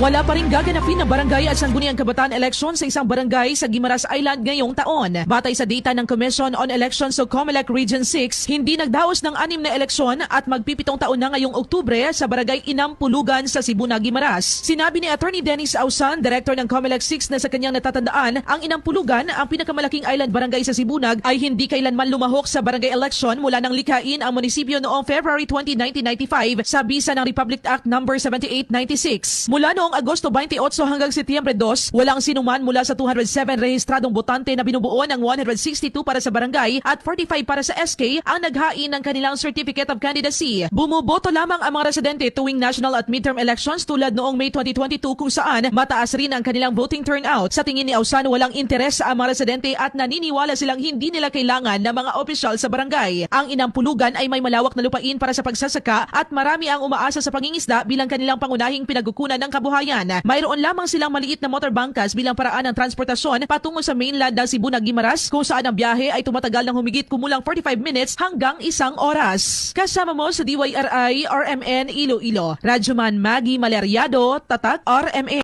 Wala pa rin gaganapin na barangay at sangguniang kabataan election sa isang barangay sa Guimaras Island ngayong taon. Batay sa data ng Commission on Elections sa COMELEC Region 6, hindi nagdaos ng anim na eleksyon at magpipitong taon na ngayong Oktubre sa barangay Inampulugan sa Sibuna, Guimaras. Sinabi ni Attorney Dennis Ausan, Director ng COMELEC 6 na sa kanyang natatandaan, ang Inampulugan, ang pinakamalaking island barangay sa Sibunag, ay hindi kailanman lumahok sa barangay election mula nang likain ang munisipyo noong February 20, 1995 sa bisa ng Republic Act No. 7896. Mula noong Agosto 28 hanggang Setyembre 2, walang sinuman mula sa 207 rehistradong botante na binubuo ng 162 para sa barangay at 45 para sa SK ang naghain ng kanilang Certificate of Candidacy. Bumuboto lamang ang mga residente tuwing national at midterm elections tulad noong May 2022 kung saan mataas rin ang kanilang voting turnout. Sa tingin ni Ausan, walang interes ang mga residente at naniniwala silang hindi nila kailangan ng mga opisyal sa barangay. Ang inampulugan ay may malawak na lupain para sa pagsasaka at marami ang umaasa sa pangingisda bilang kanilang pangunahing pinagkukunan ng kabuhayan. Mayroon lamang silang maliit na motorbangkas bilang paraan ng transportasyon patungo sa mainland ng Cebu na Gimaras kung saan ang biyahe ay tumatagal ng humigit kumulang 45 minutes hanggang isang oras. Kasama mo sa DYRI RMN Iloilo. Radyoman Maggie Maleriado, Tatak RMN.